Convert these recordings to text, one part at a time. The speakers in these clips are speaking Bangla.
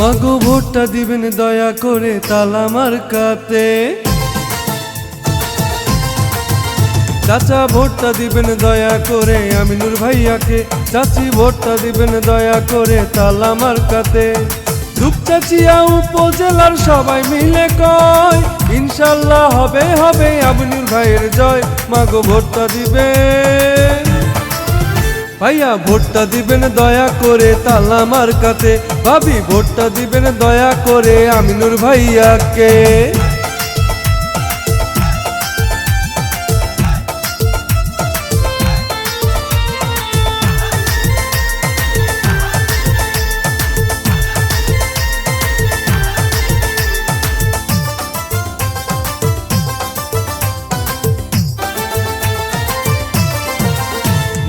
মাগো ভোটটা দিবেন দয়া করে তালামার কাতে চাচা ভোটটা দিবেন দয়া করে আমিনুর ভাইয়াকে। চাচি ভোটটা দিবেন দয়া করে তালামার কাতে দুপচাচিয়া উপজেলার সবাই মিলে কয়, ইনশাল্লাহ হবে হবে আমিনুর ভাইয়ের জয়। মাগো ভোটটা দিবেন। ভাইয়া ভোটটা দিবেন দয়া করে তালা কাতে ভাবি ভোটটা দিবেন দয়া করে আমিনুর ভাইয়াকে।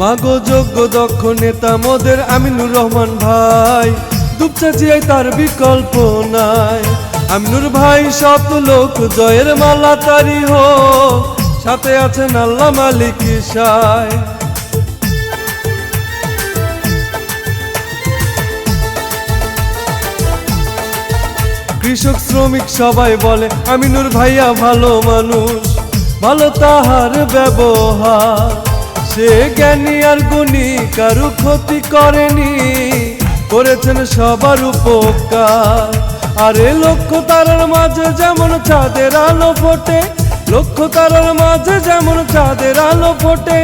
মাগো যোগ্য দক্ষ নেতা মোদের আমিনুর রহমান ভাই। দুপচাচিয়ায় তার বিকল্প নাই। আমিনুর ভাই শত লোক, জয়ের মালা তারি হোক। সাথে আছেন আল্লাহ মালিক সায় কৃষক, শ্রমিক সবাই বলে, আমিনুর ভাইয়া ভালো মানুষ। ভালো তাহার ব্যবহার। সে জ্ঞানী আর গুণী কারু ক্ষতি করেনি। করেছেন সবার উপকার। আরে লক্ষ্য তারার মাঝে যেমন চাঁদের আলো ফোটে, লক্ষ্য তারার মাঝে যেমন চাঁদের আলো ফোটে,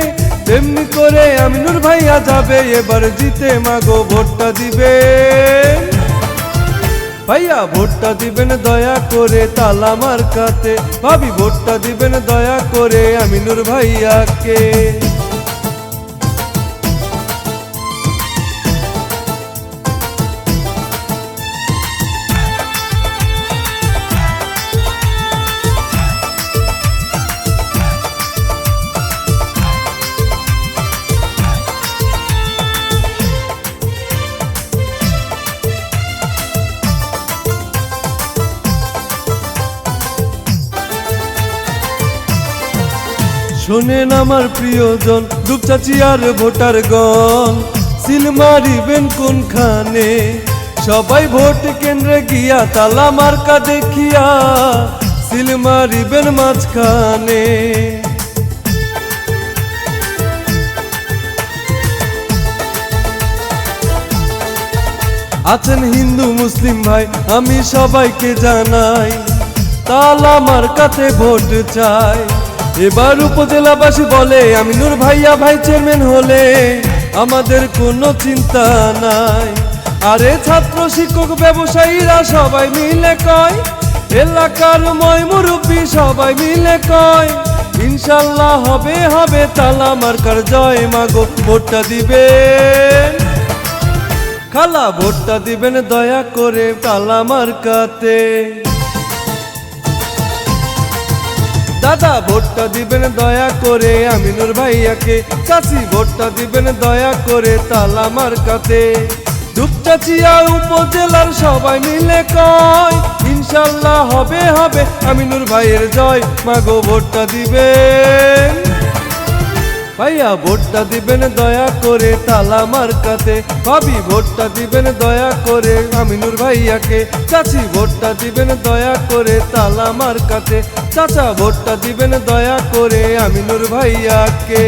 তেমনি করে আমিনুর ভাইয়া যাবে, এবার জিতে মাগো ভোটটা দিবে। ভাইয়া, ভোটটা দিবেন দয়া করে তালামার কাতে ভাবি, ভোটটা দিবেন দয়া করে আমি আমিনুর ভাইয়াকে। শোনেন আমার প্রিয়জন আর ভোটার গণ সিল মারিবেন কোনখানে? সবাই ভোট কেন্দ্রে গিয়া তালা মার্কা দেখিয়া সিল মারিবেন মাঝখানে। আছেন হিন্দু মুসলিম ভাই, আমি সবাইকে জানাই, তালা মার্কাতে ভোট চাই। এবার উপজেলাবাসী বলে আমিনুর ভাইয়া ভাই চেয়ারম্যান হলে আমাদের কোনো চিন্তা নাই। আরে ছাত্র, শিক্ষক, ব্যবসায়ীরা সবাই মিলে কয়, এলাকার ময় মুরব্বী সবাই মিলে কয়, ইনশাল্লাহ হবে হবে তালা মার্কার জয়, মাগো ভোটটা দিবেন। খালা ভোটটা দিবেন দয়া করে তালা মার্কাতে। দাদা, ভোটটা দিবেন দয়া করে আমিনুর ভাইয়াকে। চাচি ভোটটা দিবেন দয়া করে তালা মার্কাতে দুপচাচিয়া উপজেলার সবাই মিলে কয়, ইনশাল্লাহ হবে হবে। আমিনুর ভাইয়ের জয়, মাগো ভোটটা দিবেন। ভাইয়া ভোটটা দিবেন দয়া করে তালা মার্কাতে। ভাবি ভোটটা দিবেন দয়া করে আমিনুর ভাইয়াকে। চাচি ভোটটা দিবেন দয়া করে তালা মার্কাতে। চাচা ভোটটা দিবেন দয়া করে আমিনুর ভাইয়াকে।